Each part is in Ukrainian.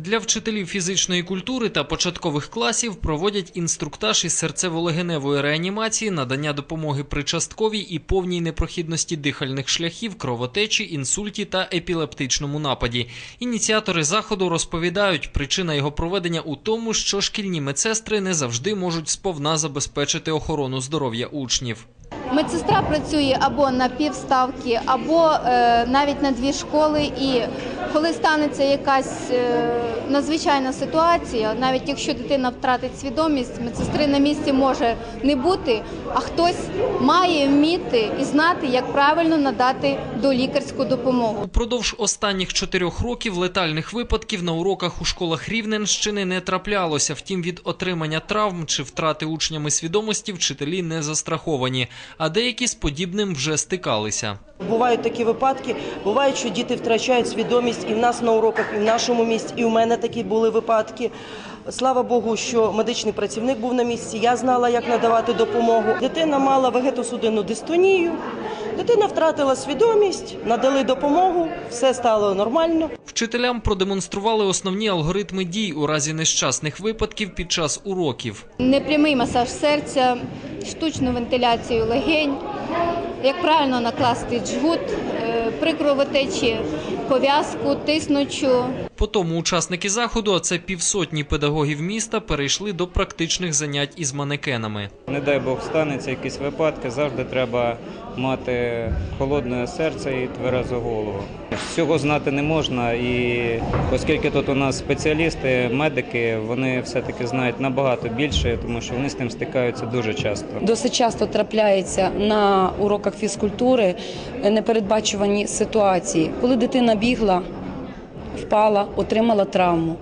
Для вчителів фізичної культури та початкових класів проводять інструктаж із серцево-легеневої реанімації, надання допомоги при частковій і повній непрохідності дихальних шляхів, кровотечі, інсульті та епілептичному нападі. Ініціатори заходу розповідають, причина його проведення у тому, що шкільні медсестри не завжди можуть сповна забезпечити охорону здоров'я учнів. Медсестра працює або на півставки, або е, навіть на дві школи. І коли станеться якась е, надзвичайна ситуація, навіть якщо дитина втратить свідомість, медсестри на місці може не бути, а хтось має вміти і знати, як правильно надати долікарську допомогу. Упродовж останніх чотирьох років летальних випадків на уроках у школах Рівненщини не траплялося. Втім, від отримання травм чи втрати учнями свідомості вчителі не застраховані, а деякі з подібним вже стикалися. Бувають такі випадки. Бувають, що діти втрачають свідомість і в нас на уроках, і в нашому місті, і в мене такі були випадки. Слава Богу, що медичний працівник був на місці. Я знала, як надавати допомогу. Дитина мала вегетосудинну дистонію. Дитина втратила свідомість, надали допомогу, все стало нормально. Вчителям продемонстрували основні алгоритми дій у разі нещасних випадків під час уроків. Непрямий масаж серця, штучну вентиляцію легень, як правильно накласти джгут, прикровотечі, при кровотечі пов'язку, тиснучу. Потім учасники заходу, а це півсотні педагогів міста, перейшли до практичних занять із манекенами. Не дай Бог станеться якісь випадки, завжди треба мати холодне серце і тверезу голову. Всього знати не можна, і оскільки тут у нас спеціалісти, медики, вони все-таки знають набагато більше, тому що вони з тим стикаються дуже часто. Досить часто трапляється на уроках фізкультури непередбачувані ситуації, коли дитина бігла, впала, отримала травму.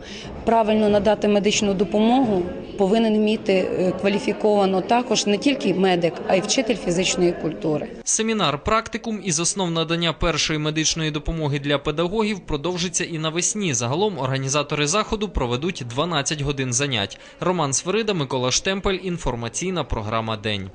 Правильно надати медичну допомогу повинен вміти е, кваліфіковано також не тільки медик, а й вчитель фізичної культури. Семінар практикум із основ надання першої медичної допомоги для педагогів продовжиться і навесні. Загалом організатори заходу проведуть 12 годин занять. Роман Сверида, Микола Штемпель. Інформаційна програма День.